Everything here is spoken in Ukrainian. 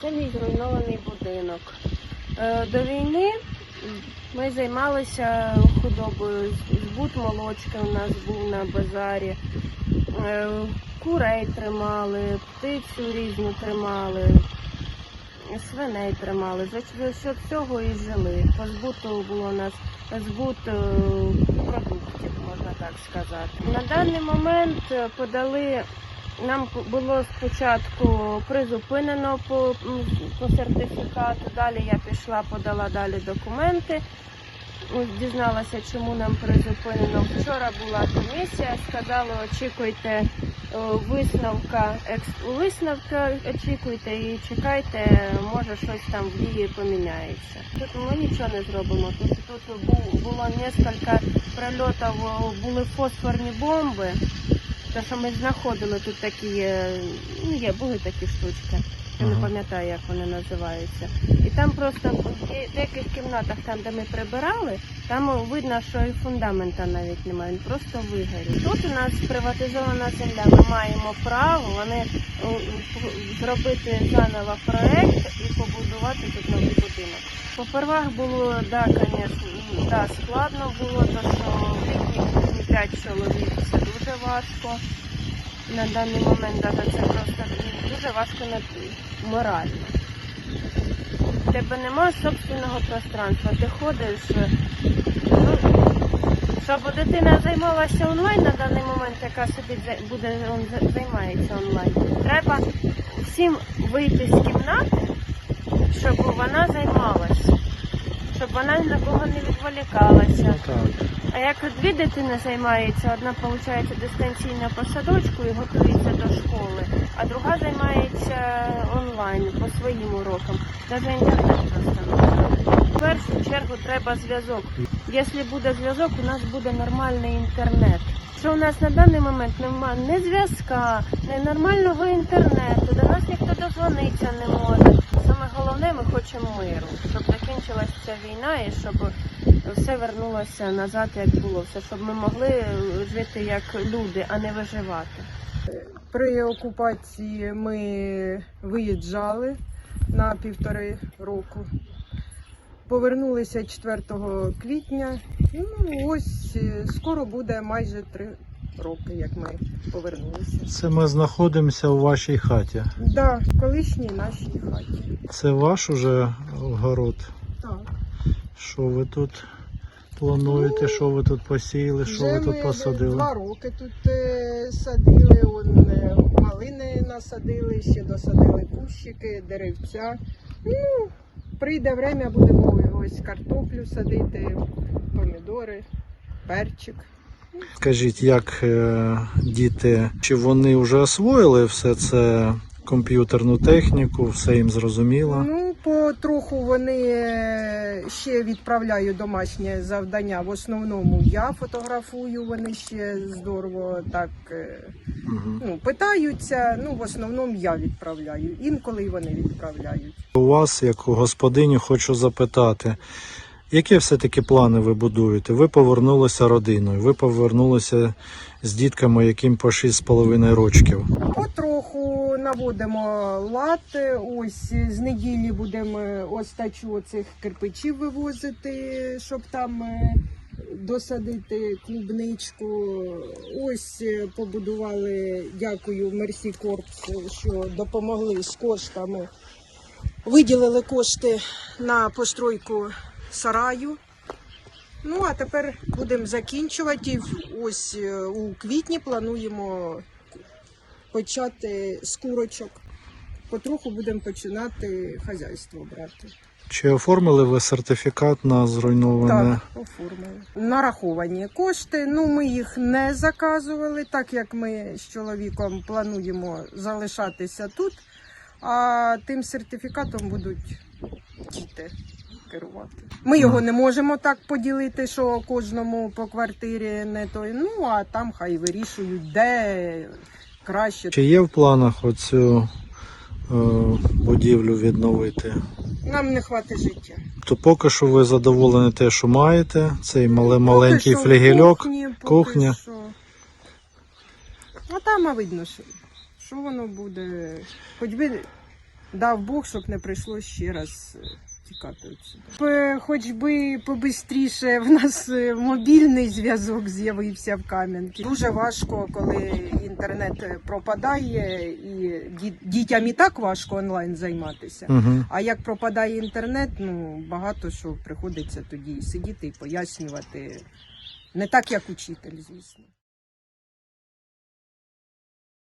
Це мій зруйнований будинок. Е, До війни ми займалися худобою. Збут молочки у нас був на базарі. Е, Курей тримали, птицю різну тримали, свиней тримали. За що цього і жили. По збуту було у нас збут е, продуктів, можна так сказати. На даний момент подали нам було спочатку призупинено по, по сертифікату. Далі я пішла, подала далі документи. Дізналася, чому нам призупинено. Вчора була комісія, сказали, очікуйте висновка, екс- висновка очікуйте і чекайте, може щось там в дії поміняється. Тут ми нічого не зробимо. Тут, тут бу- було кілька прильотів, були фосфорні бомби. Те, що ми знаходили тут такі, е, ну є, були такі штучки. Я не пам'ятаю, як вони називаються. І там просто в деяких кімнатах, там, де ми прибирали, там видно, що і фундамента навіть немає, він просто вигорів. Тут у нас приватизована земля, ми маємо право вони зробити заново проект і побудувати тут новий будинок. Попервах було, да, звісно, да, складно було, то що 5 чоловік це дуже важко. На даний момент навіть це просто дуже важко морально. В тебе немає собственного пространства, ти ходиш. е, Ну, щоб дитина займалася онлайн на даний момент, яка собі буде займається онлайн, треба всім вийти з кімнати, щоб вона займалася, щоб вона ні на кого не відволікалася. А як дві дитини займаються, одна виходить дистанційно по садочку і готується до школи, а друга займається онлайн по своїм урокам. Навіть інтернет просто. В першу чергу треба зв'язок. Якщо буде зв'язок, у нас буде нормальний інтернет. Що у нас на даний момент немає ні зв'язка, ні нормального інтернету, до нас ніхто дозвонитися не може. Саме головне, ми хочемо миру, щоб закінчилася ця війна і щоб все вернулося назад, як було, все, щоб ми могли жити як люди, а не виживати. При окупації ми виїжджали на півтори року. Повернулися 4 квітня. Ну, ось е, скоро буде майже три роки, як ми повернулися. Це ми знаходимося у вашій хаті. Да, в колишній нашій хаті. Це ваш уже город. Так. Що ви тут плануєте? Що ви тут посіяли? Що ви тут ми посадили? Два роки тут е, садили, он, е, малини насадили, ще досадили кущики, деревця. Ну, прийде время, будемо ось картоплю садити, помідори, перчик. Скажіть, як е, діти, чи вони вже освоїли все це комп'ютерну техніку, все їм зрозуміло? Ну, потроху вони е, ще відправляють домашнє завдання. В основному я фотографую, вони ще здорово так. е, Ну, питаються, ну в основному я відправляю. Інколи вони відправляють. У вас, як у господині, хочу запитати, які все-таки плани ви будуєте? Ви повернулися родиною, ви повернулися з дітками, яким по 6,5 років. Потроху наводимо лад. Ось з неділі будемо остачу цих кирпичів вивозити, щоб там е, досадити клубничку. Ось е, побудували, дякую Мерсі Корпс, що допомогли з коштами. Виділили кошти на постройку сараю. Ну, а тепер будемо закінчувати. Ось е, у квітні плануємо почати з курочок. Потроху будемо починати хазяйство брати. Чи оформили ви сертифікат на зруйноване? Так, оформили. Нараховані кошти. Ну, ми їх не заказували, так як ми з чоловіком плануємо залишатися тут, а тим сертифікатом будуть діти керувати. Ми його не можемо так поділити, що кожному по квартирі не той. Ну а там хай вирішують, де краще. Чи є в планах оцю е, будівлю відновити? Нам не хватить життя. То поки що ви задоволені те, що маєте, цей мале, маленький що флігельок. кухні, поки кухня. Що. А там а видно, що, що воно буде. Хоч би Дав Бог, щоб не прийшлось ще раз е, тікати отсюди. Хоч би побистріше в нас е, мобільний зв'язок з'явився в Кам'янці. Дуже важко, коли інтернет е, пропадає, і дітям і так важко онлайн займатися. Угу. А як пропадає інтернет, ну багато що приходиться тоді сидіти і пояснювати. Не так, як учитель, звісно.